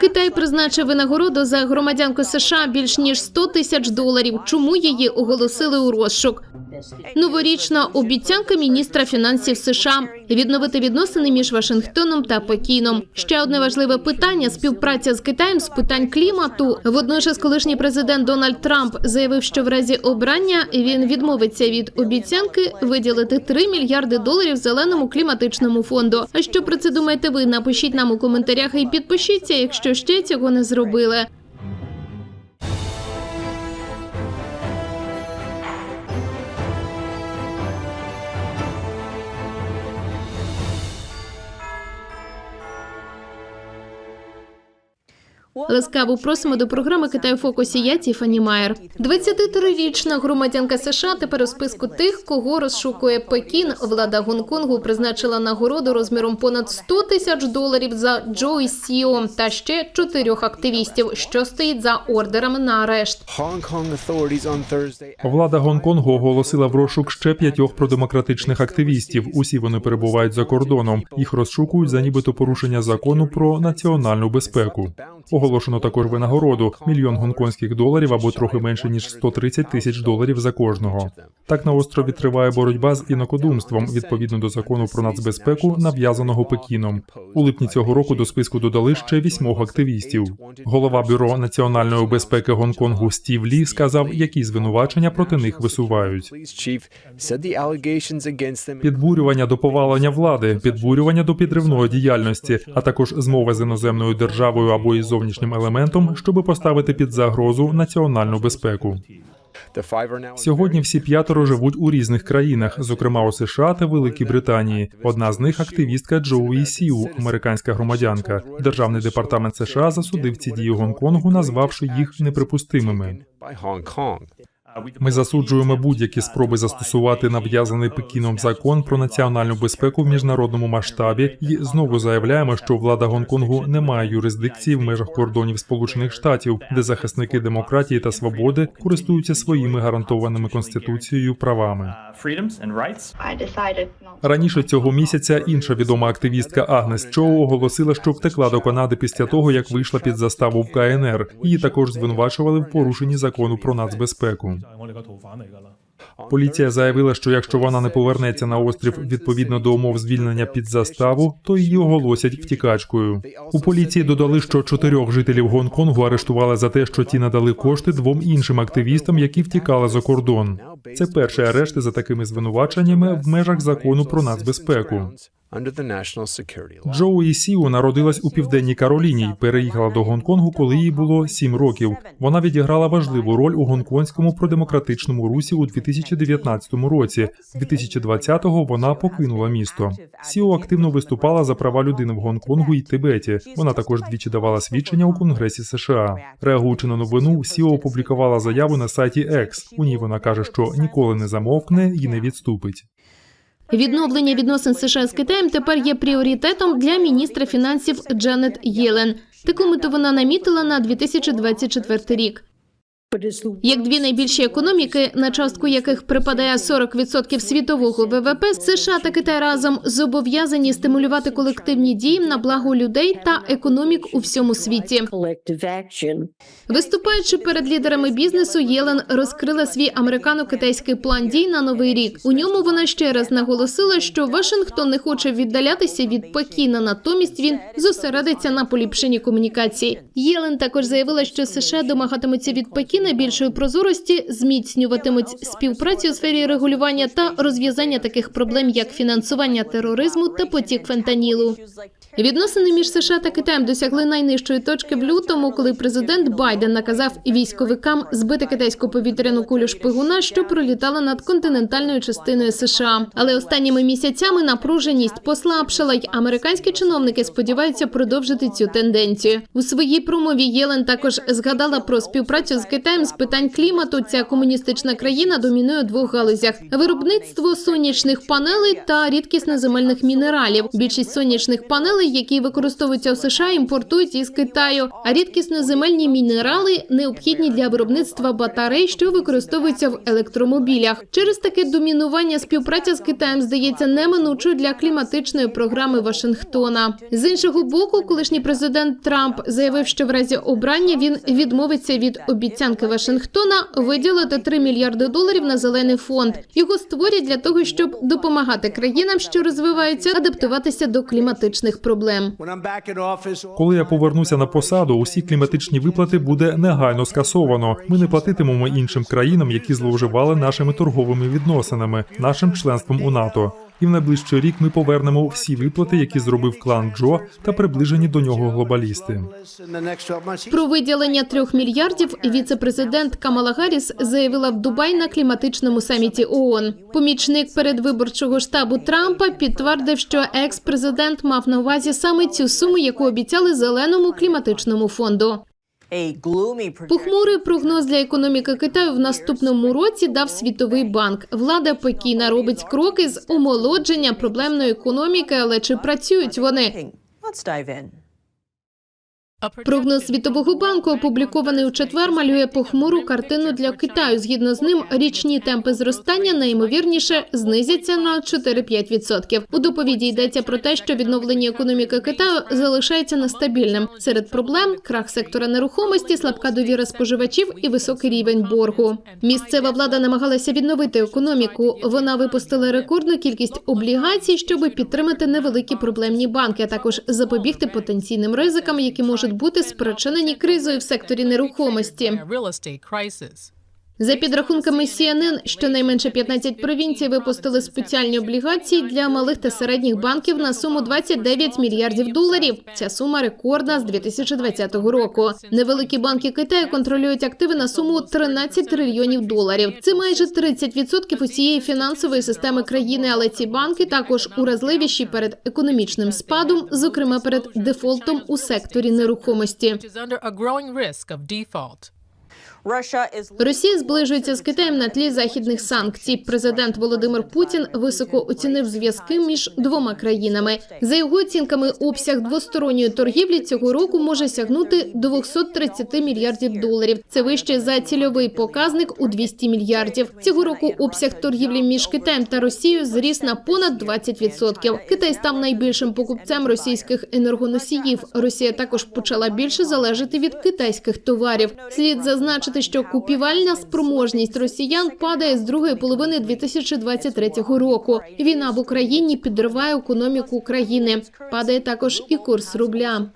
Китай призначив винагороду за громадянку США більш ніж 100 тисяч доларів. Чому її оголосили у розшук? Новорічна обіцянка міністра фінансів США відновити відносини між Вашингтоном та Пекіном. Ще одне важливе питання співпраця з Китаєм з питань клімату. Водночас, колишній президент Дональд Трамп заявив, що в разі обрання він відмовиться від обіцянки виділити 3 мільярди доларів зеленому кліматичному фонду. А що про це думаєте ви? Напишіть нам у коментарях і підпишіться, якщо ще цього не зробили. Ласкаво просимо до програми Китай у фокусі. Я Тіфані Майер. 23-річна громадянка США тепер у списку тих, кого розшукує Пекін. Влада Гонконгу призначила нагороду розміром понад 100 тисяч доларів за Джої Сіо та ще чотирьох активістів, що стоїть за ордерами на арешт. Влада Гонконгу оголосила в розшук ще п'ятьох продемократичних активістів. Усі вони перебувають за кордоном. Їх розшукують за нібито порушення закону про національну безпеку. Оголошено також винагороду мільйон гонконгських доларів або трохи менше ніж 130 тисяч доларів за кожного. Так на острові триває боротьба з інакодумством відповідно до закону про нацбезпеку, нав'язаного Пекіном. У липні цього року до списку додали ще вісьмох активістів. Голова бюро національної безпеки Гонконгу Стів Лі сказав, які звинувачення проти них висувають. Підбурювання до повалення влади, підбурювання до підривної діяльності, а також змови з іноземною державою або із зовнішнім елементом, щоб поставити під загрозу національну безпеку. Сьогодні всі п'ятеро живуть у різних країнах, зокрема у США та Великій Британії. Одна з них активістка Джоуї Сіу, американська громадянка. Державний департамент США засудив ці дії Гонконгу, назвавши їх неприпустимими. Ми засуджуємо будь-які спроби застосувати нав'язаний Пекіном закон про національну безпеку в міжнародному масштабі і знову заявляємо, що влада Гонконгу не має юрисдикції в межах кордонів Сполучених Штатів, де захисники демократії та свободи користуються своїми гарантованими конституцією правами. Раніше цього місяця інша відома активістка Агнес Чоу оголосила, що втекла до Канади після того, як вийшла під заставу в КНР. Її також звинувачували в порушенні закону про нацбезпеку. Поліція заявила, що якщо вона не повернеться на острів відповідно до умов звільнення під заставу, то її оголосять втікачкою. У поліції додали, що чотирьох жителів Гонконгу арештували за те, що ті надали кошти двом іншим активістам, які втікали за кордон. Це перші арешти за такими звинуваченнями в межах закону про нацбезпеку. Джоуї Сіу народилась у південній Кароліні й переїхала до Гонконгу, коли їй було сім років. Вона відіграла важливу роль у гонконгському продемократичному русі у 2019 році. 2020-го вона покинула місто. Сіо активно виступала за права людини в Гонконгу і Тибеті. Вона також двічі давала свідчення у Конгресі США. Реагуючи на новину, Сіо опублікувала заяву на сайті X. У ній вона каже, що ніколи не замовкне і не відступить. Відновлення відносин США з Китаєм тепер є пріоритетом для міністра фінансів Джанет Єлен. Таку мету вона намітила на 2024 рік. Як дві найбільші економіки, на частку яких припадає 40% світового ВВП, США та Китай разом зобов'язані стимулювати колективні дії на благо людей та економік у всьому світі. Виступаючи перед лідерами бізнесу, Єлен розкрила свій американо-китайський план дій на новий рік. У ньому вона ще раз наголосила, що Вашингтон не хоче віддалятися від Пекіна, натомість він зосередиться на поліпшенні комунікацій. Єлен також заявила, що США домагатимуться від Пекіна більшої прозорості, зміцнюватимуть співпрацю у сфері регулювання та розв'язання таких проблем, як фінансування тероризму та потік фентанілу. Відносини між США та Китаєм досягли найнижчої точки в лютому, коли президент Байден наказав військовикам збити китайську повітряну кулю шпигуна, що пролітала над континентальною частиною США. Але останніми місяцями напруженість послабшала, й американські чиновники сподіваються продовжити цю тенденцію. У своїй промові Єлен також згадала про співпрацю з Китаєм з питань клімату. Ця комуністична країна домінує у двох галузях: виробництво сонячних панелей та рідкісноземельних мінералів. Більшість сонячних панелей метали, які використовуються у США, імпортують із Китаю, а рідкісноземельні мінерали необхідні для виробництва батарей, що використовуються в електромобілях. Через таке домінування співпраця з Китаєм здається неминучою для кліматичної програми Вашингтона. З іншого боку, колишній президент Трамп заявив, що в разі обрання він відмовиться від обіцянки Вашингтона виділити 3 мільярди доларів на зелений фонд. Його створять для того, щоб допомагати країнам, що розвиваються, адаптуватися до кліматичних проблем. Коли я повернуся на посаду, усі кліматичні виплати буде негайно скасовано. Ми не платитимемо іншим країнам, які зловживали нашими торговими відносинами, нашим членством у НАТО. І в найближчий рік ми повернемо всі виплати, які зробив клан Джо та приближені до нього глобалісти. Про виділення трьох мільярдів віце-президент Камала Гарріс заявила в Дубай на кліматичному саміті ООН. Помічник передвиборчого штабу Трампа підтвердив, що екс-президент мав на увазі саме цю суму, яку обіцяли зеленому кліматичному фонду. Похмурий прогноз для економіки Китаю в наступному році дав Світовий банк. Влада Пекіна робить кроки з омолодження проблемної економіки, але чи працюють вони? Прогноз Світового банку, опублікований у четвер, малює похмуру картину для Китаю. Згідно з ним, річні темпи зростання найімовірніше знизяться на 4-5%. У доповіді йдеться про те, що відновлення економіки Китаю залишається нестабільним. Серед проблем крах сектора нерухомості, слабка довіра споживачів і високий рівень боргу. Місцева влада намагалася відновити економіку. Вона випустила рекордну кількість облігацій, щоб підтримати невеликі проблемні банки, а також запобігти потенційним ризикам, які можуть бути спричинені кризою в секторі нерухомості. За підрахунками CNN, щонайменше 15 провінцій випустили спеціальні облігації для малих та середніх банків на суму 29 мільярдів доларів. Ця сума рекордна з 2020 року. Невеликі банки Китаю контролюють активи на суму 13 трильйонів доларів. Це майже 30% усієї фінансової системи країни. Але ці банки також уразливіші перед економічним спадом, зокрема перед дефолтом у секторі нерухомості. Росія зближується з Китаєм на тлі західних санкцій. Президент Володимир Путін високо оцінив зв'язки між двома країнами. За його оцінками, обсяг двосторонньої торгівлі цього року може сягнути 230 мільярдів доларів. Це вище за цільовий показник у 200 мільярдів. Цього року обсяг торгівлі між Китаєм та Росією зріс на понад 20%. Китай став найбільшим покупцем російських енергоносіїв. Росія також почала більше залежати від китайських товарів. Слід зазначити, що купівельна спроможність росіян падає з другої половини 2023 року. Війна в Україні підриває економіку країни. Падає також і курс рубля.